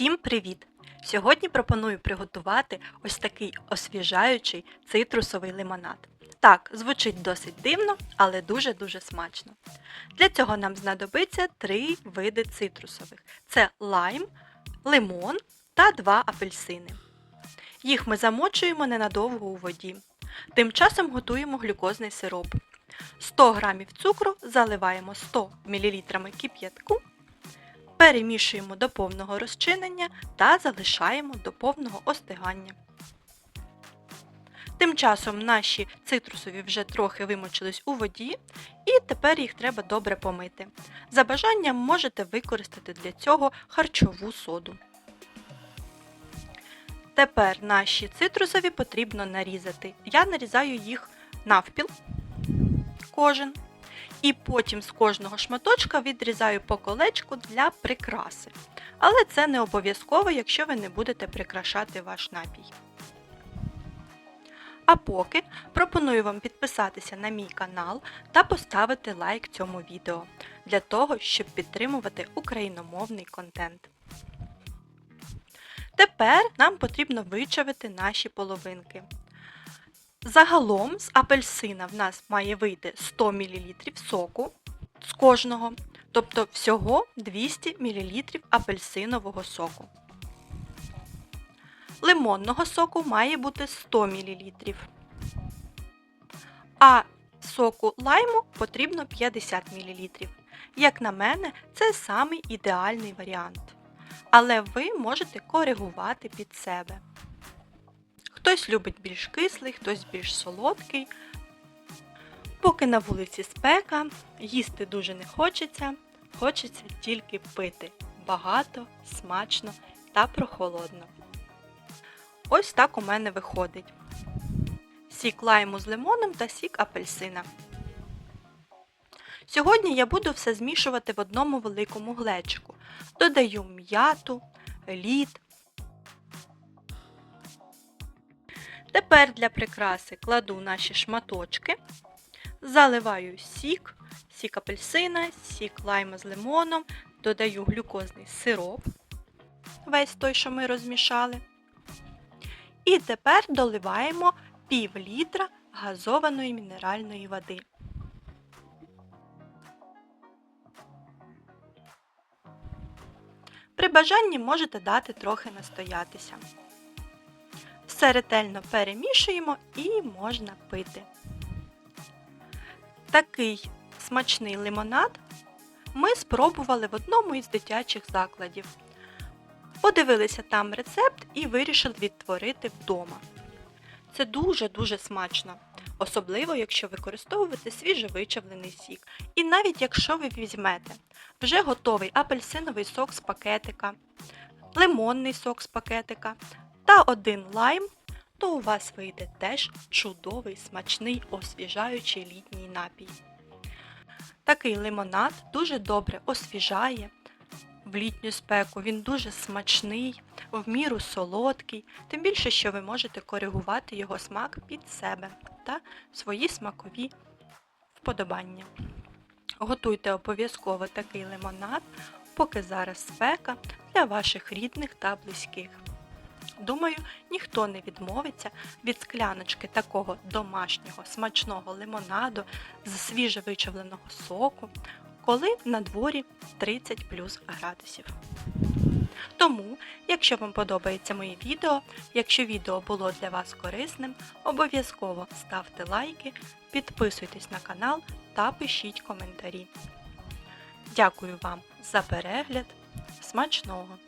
Всім привіт! Сьогодні пропоную приготувати ось такий освіжаючий цитрусовий лимонад. Так, звучить досить дивно, але дуже-дуже смачно. Для цього нам знадобиться три види цитрусових: це лайм, лимон та два апельсини. Їх ми замочуємо ненадовго у воді. Тим часом готуємо глюкозний сироп. 100 г цукру заливаємо 100 мл кип'ятку перемішуємо до повного розчинення та залишаємо до повного остигання. Тим часом наші цитрусові вже трохи вимочились у воді, і тепер їх треба добре помити. За бажанням можете використати для цього харчову соду. Тепер наші цитрусові потрібно нарізати. Я нарізаю їх навпіл кожен. І потім з кожного шматочка відрізаю по колечку для прикраси. Але це не обов'язково, якщо ви не будете прикрашати ваш напій. А поки пропоную вам підписатися на мій канал та поставити лайк цьому відео для того, щоб підтримувати україномовний контент. Тепер нам потрібно вичавити наші половинки. Загалом з апельсина в нас має вийти 100 мл соку з кожного, тобто всього 200 мл апельсинового соку. Лимонного соку має бути 100 мл. А соку лайму потрібно 50 мл. Як на мене, це самий ідеальний варіант. Але ви можете коригувати під себе. Хтось любить більш кислий, хтось більш солодкий. Поки на вулиці спека, їсти дуже не хочеться, хочеться тільки пити багато, смачно та прохолодно. Ось так у мене виходить. Сік лайму з лимоном та сік апельсина. Сьогодні я буду все змішувати в одному великому глечику. Додаю м'яту, лід, Тепер для прикраси кладу наші шматочки, заливаю сік, сік апельсина, сік лайма з лимоном, додаю глюкозний сироп, весь той, що ми розмішали. І тепер доливаємо пів літра газованої мінеральної води. При бажанні можете дати трохи настоятися. Все ретельно перемішуємо і можна пити. Такий смачний лимонад ми спробували в одному із дитячих закладів. Подивилися там рецепт і вирішили відтворити вдома. Це дуже-дуже смачно, особливо, якщо використовувати свіжовичавлений сік. І навіть якщо ви візьмете вже готовий апельсиновий сок з пакетика, лимонний сок з пакетика та один лайм, то у вас вийде теж чудовий, смачний, освіжаючий літній напій. Такий лимонад дуже добре освіжає в літню спеку, він дуже смачний, в міру солодкий, тим більше, що ви можете коригувати його смак під себе та свої смакові вподобання. Готуйте обов'язково такий лимонад, поки зараз спека для ваших рідних та близьких. Думаю, ніхто не відмовиться від скляночки такого домашнього смачного лимонаду з свіжевичавленого соку, коли на дворі 30 плюс градусів. Тому, якщо вам подобається моє відео, якщо відео було для вас корисним, обов'язково ставте лайки, підписуйтесь на канал та пишіть коментарі. Дякую вам за перегляд. Смачного!